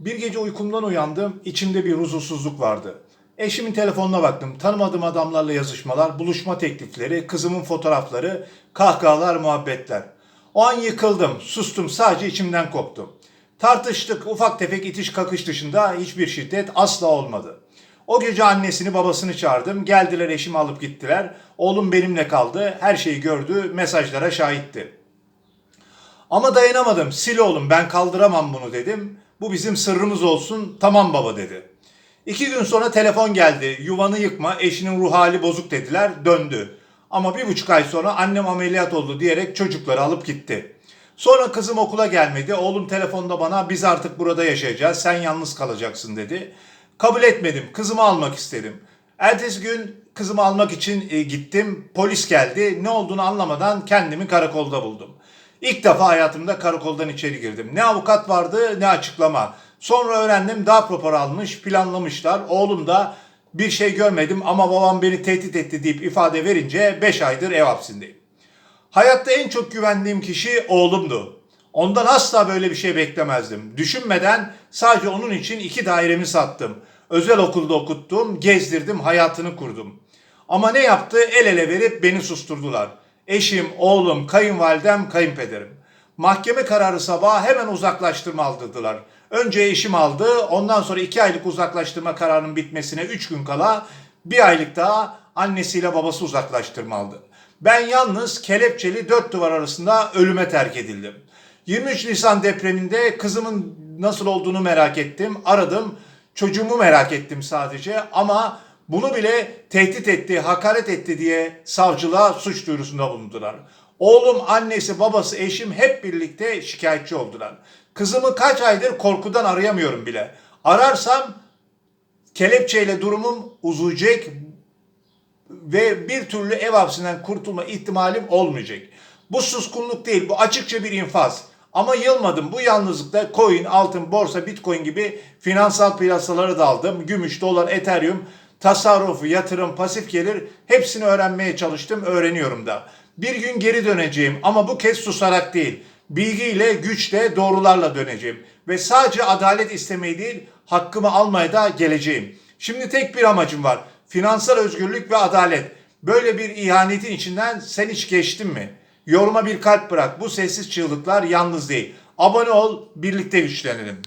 Bir gece uykumdan uyandım, içimde bir huzursuzluk vardı. Eşimin telefonuna baktım, tanımadığım adamlarla yazışmalar, buluşma teklifleri, kızımın fotoğrafları, kahkahalar, muhabbetler. O an yıkıldım, sustum, sadece içimden koptum. Tartıştık, ufak tefek itiş kakış dışında hiçbir şiddet asla olmadı. O gece annesini babasını çağırdım, geldiler eşimi alıp gittiler. Oğlum benimle kaldı, her şeyi gördü, mesajlara şahitti. Ama dayanamadım. Sil oğlum ben kaldıramam bunu dedim. Bu bizim sırrımız olsun. Tamam baba dedi. İki gün sonra telefon geldi. Yuvanı yıkma eşinin ruh hali bozuk dediler. Döndü. Ama bir buçuk ay sonra annem ameliyat oldu diyerek çocukları alıp gitti. Sonra kızım okula gelmedi. Oğlum telefonda bana biz artık burada yaşayacağız. Sen yalnız kalacaksın dedi. Kabul etmedim. Kızımı almak istedim. Ertesi gün kızımı almak için e, gittim. Polis geldi. Ne olduğunu anlamadan kendimi karakolda buldum. İlk defa hayatımda karakoldan içeri girdim. Ne avukat vardı ne açıklama. Sonra öğrendim darp raporu almış, planlamışlar. Oğlum da bir şey görmedim ama babam beni tehdit etti deyip ifade verince 5 aydır ev hapsindeyim. Hayatta en çok güvendiğim kişi oğlumdu. Ondan asla böyle bir şey beklemezdim. Düşünmeden sadece onun için iki dairemi sattım. Özel okulda okuttum, gezdirdim, hayatını kurdum. Ama ne yaptı? El ele verip beni susturdular. Eşim, oğlum, kayınvalidem, kayınpederim. Mahkeme kararı sabahı hemen uzaklaştırma aldırdılar. Önce eşim aldı, ondan sonra iki aylık uzaklaştırma kararının bitmesine üç gün kala bir aylık daha annesiyle babası uzaklaştırma aldı. Ben yalnız kelepçeli dört duvar arasında ölüme terk edildim. 23 Nisan depreminde kızımın nasıl olduğunu merak ettim. Aradım. Çocuğumu merak ettim sadece ama bunu bile tehdit etti, hakaret etti diye savcılığa suç duyurusunda bulundular. Oğlum, annesi, babası, eşim hep birlikte şikayetçi oldular. Kızımı kaç aydır korkudan arayamıyorum bile. Ararsam kelepçeyle durumum uzayacak ve bir türlü ev hapsinden kurtulma ihtimalim olmayacak. Bu suskunluk değil, bu açıkça bir infaz. Ama yılmadım. Bu yalnızlıkta coin, altın, borsa, bitcoin gibi finansal piyasalara daldım. Gümüş, dolar, ethereum, tasarrufu, yatırım, pasif gelir hepsini öğrenmeye çalıştım, öğreniyorum da. Bir gün geri döneceğim ama bu kez susarak değil. Bilgiyle, güçle, doğrularla döneceğim. Ve sadece adalet istemeyi değil, hakkımı almaya da geleceğim. Şimdi tek bir amacım var. Finansal özgürlük ve adalet. Böyle bir ihanetin içinden sen hiç geçtin mi? Yoruma bir kalp bırak. Bu sessiz çığlıklar yalnız değil. Abone ol, birlikte güçlenelim.